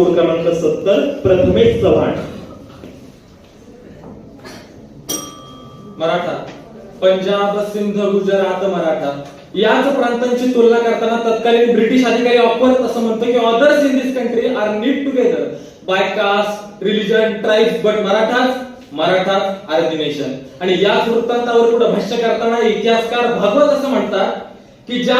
Code क्रमांक सत्तर? प्रथमेश चव्हाण. मराठा. पंजाब सिंध गुजरात मराठा. याच प्रांतांची तुलना करताना तत्कालीन ब्रिटिश अधिकारी ऑफर असं म्हणतो की others in this country are knit together by caste religion tribe but मराठाच Maratha are the nation आणि याच वृत्तांतावर पुढे भाष्य करताना इतिहासकार भागवत असं म्हणतात की ज्या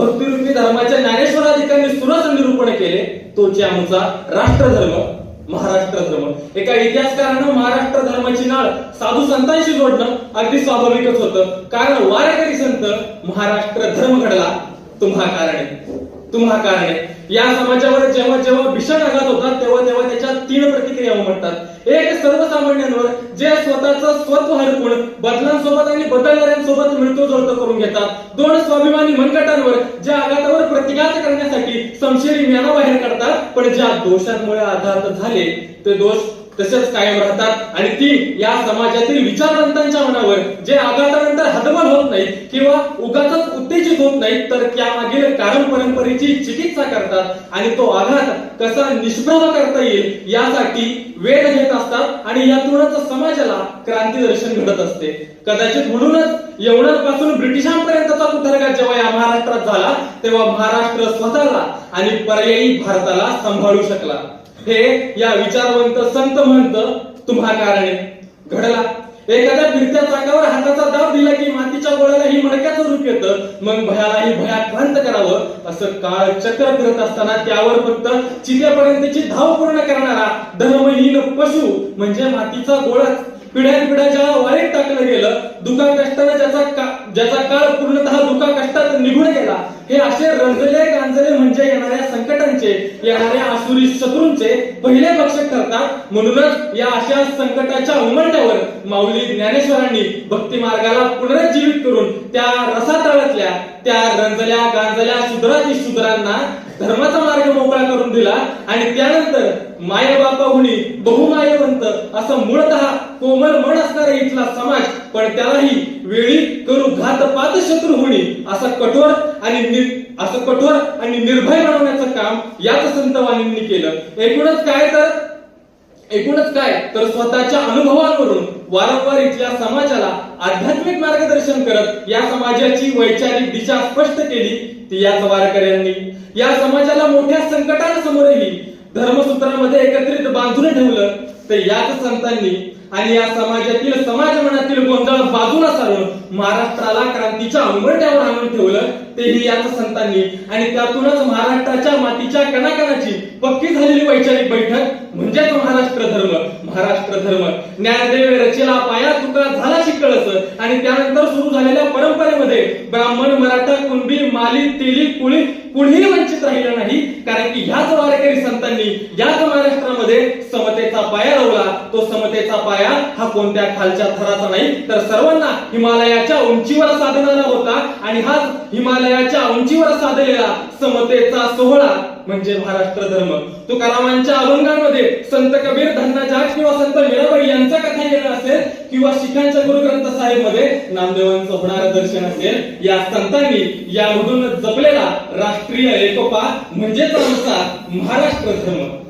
भक्तिरूपी धर्माच्या ज्ञानेश्वराधिकांनी सुरस निरूपण केले. तोची आमचा राष्ट्रधर्म महाराष्ट्र धर्म एका इतिहासकारानं महाराष्ट्र धर्माची नाळ साधू संतांशी जोडणं अगदी स्वाभाविकच होतं. कारण वारकरी संत महाराष्ट्र धर्म घडला. तुम्हा कारणे. तुम्हा कारणे. या समाजावर जेव्हा जेव्हा भीषण आघात होतात तेव्हा तेव्हा त्याच्या तीन प्रतिक्रिया उमटतात. एक सर्वसामान्यांवर जे स्वतःचं स्वत्व हरपून बदलांसोबत आणि बदलणाऱ्यांसोबत मिळतो जुळतो करून घेतात. दोन स्वाभिमानी मनगटांवर ज्या आघातावर प्रतिघात करण्यासाठी संशयी ज्ञाना बाहेर काढतात पण ज्या दोषांमुळे आघात झाले ते दोष तसेच कायम राहतात. आणि ती या समाजातील विचारवंतांच्या मनावर जे आघातानंतर हतबल होत नाही किंवा उगाच उत्तेजित होत नाही तर त्यामागील कारण परंपरेची चिकित्सा करतात आणि तो आघात कसा निष्प्रभ करता येईल यासाठी वेळ घेत असतात आणि यातूनच समाजाला क्रांती दर्शन घडत असते. कदाचित म्हणूनच यवनांपासून ब्रिटिशांपर्यंतचा उतरगा जेव्हा या महाराष्ट्रात झाला तेव्हा महाराष्ट्र स्वतःला आणि पर्यायी भारताला सांभाळू शकला. हे या विचारवंत संत म्हणत तुम्हा कारणे घडला. एखाद्या फिरत्या चाकावर हाताचा दाब दिला की मातीच्या गोळ्यालाही मडक्याचं रूप येतं. मग भयालाही भयाक्रांत करावं. असं काळ चक्र फिरत असताना त्यावर फक्त चितेपर्यंतची धाव पूर्ण करणारा धर्महीन पशु म्हणजे मातीचा गोळाच पिढ्यान पिढ्या ज्याला वाईट टाकलं गेलं दुखा कष्टानं ज्याचा का- ज्याचा काळ पूर्णतः दुखा कष्टात निघून गेला. हे असे रंजले गांजले म्हणजे येणाऱ्या संकटांचे येणाऱ्या आसुरी शत्रूंचे पहिले भक्षक ठरतात. म्हणूनच या अशा संकटाच्या उमंडावर माऊली ज्ञानेश्वरांनी भक्ती मार्गाला पुनरुज्जीवित करून त्या रसातळातल्या त्या रंजल्या गांजल्या शूद्राती शूद्रांना धर्माचा मार्ग मोकळा करून दिला. आणि त्यानंतर मायबापाहुनी बहुमाय असं मूळतः कोमल मन असणारा इथला समाज पण त्यालाही वेळी करू घातपात शत्रू होणी असा कठोर आणि असं कठोर आणि निर्भय बनवण्याचं काम याच संतवाणींनी केलं. एकूणच काय तर एकूणच काय तर स्वतःच्या अनुभवांवरून वारंवार इथल्या समाजाला आध्यात्मिक मार्गदर्शन करत या समाजाची वैचारिक दिशा स्पष्ट केली ती याच वारकऱ्यांनी. या समाजाला मोठ्या संकटांसमोरही धर्मसूत्रामध्ये एकत्रित बांधून ठेवलं तर याच संतांनी आणि या समाजातील समाज मनातील गोंधळ बाजूला सारून महाराष्ट्राला क्रांतीच्या अंबरट्यावर आणून ठेवलं तेही याच संतांनी. आणि त्यातूनच महाराष्ट्राच्या मातीच्या कणाकणाची पक्की झालेली वैचारिक बैठक म्हणजेच महाराष्ट्र धर्म. महाराष्ट्र धर्म. ज्ञानदेव रचेला पाया तुका झाला शिकळच आणि त्यानंतर सुरू झालेल्या परंपरेमध्ये ब्राह्मण मराठा कुणबी माली तेली कुळी कुणीही वंचित राहिलं नाही. कारण की ह्याच वारकरी संतांनी याच महाराष्ट्रामध्ये समतेचा पाया रोवला तो समतेचा पाया हा कोणत्या खालच्या थराचा नाही. तर सर्वांना हिमालयाच्या उंचीवर साधणारा होता आणि हाच हिमालयाच्या उंचीवर साधलेला समतेचा सोहळा म्हणजे महाराष्ट्र धर्म. तुकारामांच्या अभंगांमध्ये संत कबीर धन्नाजाग किंवा संत मीराबाई यांचा कथा येणार असेल किंवा शिखांच्या गुरु ग्रंथ साहेबमध्ये नामदेवांचं होणारं दर्शन असेल या संतांनी यामधून जपलेला राष्ट्रीय एकोपा म्हणजेच आमचा महाराष्ट्र धर्म.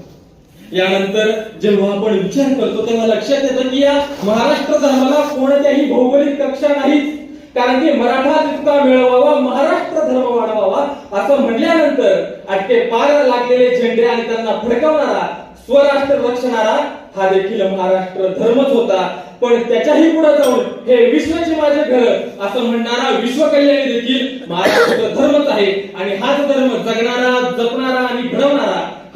यानंतर जेव्हा आपण विचार करतो तेव्हा लक्षात येतं की या महाराष्ट्र धर्माला कोणत्याही भौगोलिक कक्षा नाहीत कारण की मराठा तितका मिळवावा महाराष्ट्र धर्म वाढवावा असं म्हणल्यानंतर अटके पार लागलेले झेंडे आणि त्यांना फडकवणारा स्वराष्ट्र रक्षणारा हा देखील महाराष्ट्र धर्मच होता. पण त्याच्याही पुढे जाऊन हे विश्वचे माझे घर असं म्हणणारा विश्वकल्याणी देखील महाराष्ट्र धर्मच आहे. आणि हाच धर्म जगणारा जपणारा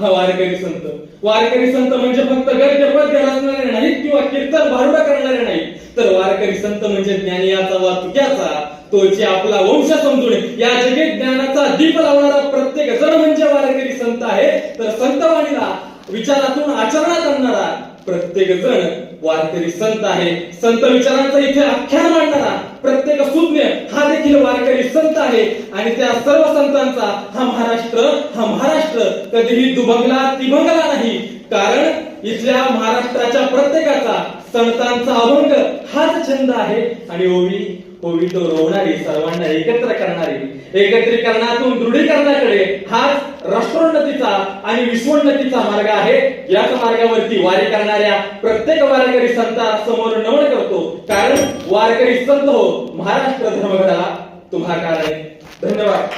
हा वारकरी संत. वारकरी संत म्हणजे फक्त गद्य पद्य रचणारे नाहीत किंवा कीर्तन भारुडा करणारे नाहीत. तर वारकरी संत म्हणजे ज्ञानियाचा वा तुक्याचा जे आपला वंश समजून या. जगे ज्ञानाचा दीप लावणारा प्रत्येक जण म्हणजे वारकरी संत आहे. तर संतवाणीला विचारातून आचरणात आणणारा प्रत्येक जण वारकरी संत आहे. संत विचारांचा इथे आख्यान मांडणारा प्रत्येक सुज्ञ हा देखील वारकरी संत आहे. आणि त्या सर्व संतांचा हा महाराष्ट्र हा महाराष्ट्र कधीही दुभंगला तिभंगला नाही. कारण इथल्या महाराष्ट्राच्या प्रत्येकाचा संतांचा अभंग हाच छंद आहे. आणि ओवी ओवी तो रोवणारी सर्वांना एकत्र करणारी. एकत्रीकरणातून दृढीकरणाकडे हाच राष्ट्रोन्नतीचा आणि विश्वोन्नतीचा मार्ग आहे. याच मार्गावरती वारी करणाऱ्या प्रत्येक वारकरी संता समोर नमन करतो. कारण वारकरी संत हो महाराष्ट्र धर्मगडाला तुम्हा कारण. धन्यवाद.